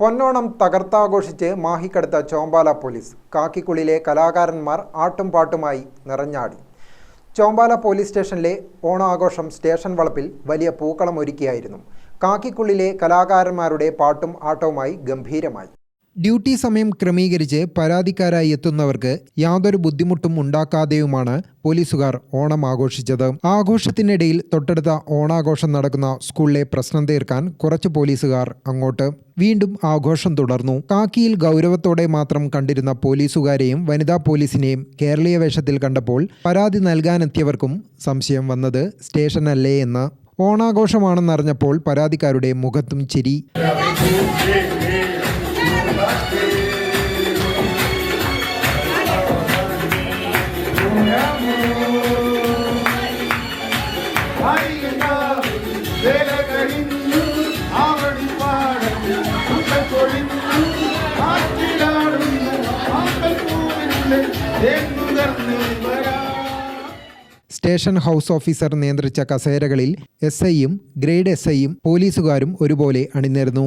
പൊന്നോണം തകർത്താഘോഷിച്ച് മാഹിക്കടുത്ത ചോമ്പാല പോലീസ് കാക്കിക്കുളിലെ കലാകാരന്മാർ ആട്ടും പാട്ടുമായി നിറഞ്ഞാടി. ചോമ്പാല പോലീസ് സ്റ്റേഷനിലെ ഓണാഘോഷം സ്റ്റേഷൻ വളപ്പിൽ വലിയ പൂക്കളം ഒരുക്കിയായിരുന്നു. കാക്കിക്കുള്ളിലെ കലാകാരന്മാരുടെ പാട്ടും ആട്ടവുമായി ഗംഭീരമായി. ഡ്യൂട്ടി സമയം ക്രമീകരിച്ച് പരാതിക്കാരായി എത്തുന്നവർക്ക് യാതൊരു ബുദ്ധിമുട്ടും ഉണ്ടാക്കാതെയുമാണ് പോലീസുകാർ ഓണം ആഘോഷിച്ചത്. ആഘോഷത്തിനിടയിൽ തൊട്ടടുത്ത ഓണാഘോഷം നടക്കുന്ന സ്കൂളിലെ പ്രശ്നം തീർക്കാൻ കുറച്ച് പോലീസുകാർ അങ്ങോട്ട്. വീണ്ടും ആഘോഷം തുടർന്നു. കാക്കിയിൽ ഗൗരവത്തോടെ മാത്രം കണ്ടിരുന്ന പോലീസുകാരെയും വനിതാ പോലീസിനെയും കേരളീയ വേഷത്തിൽ കണ്ടപ്പോൾ പരാതി നൽകാനെത്തിയവർക്കും സംശയം വന്നത് സ്റ്റേഷനല്ലേ എന്ന്. ഓണാഘോഷമാണെന്നറിഞ്ഞപ്പോൾ പരാതിക്കാരുടെ മുഖത്തും ചിരി. സ്റ്റേഷൻ ഹൗസ് ഓഫീസർ നിയന്ത്രിച്ച കസേരകളിൽ എസ് ഐയും ഗ്രേഡ് എസ് ഐയും പോലീസുകാരും ഒരുപോലെ അണിനിരന്നു.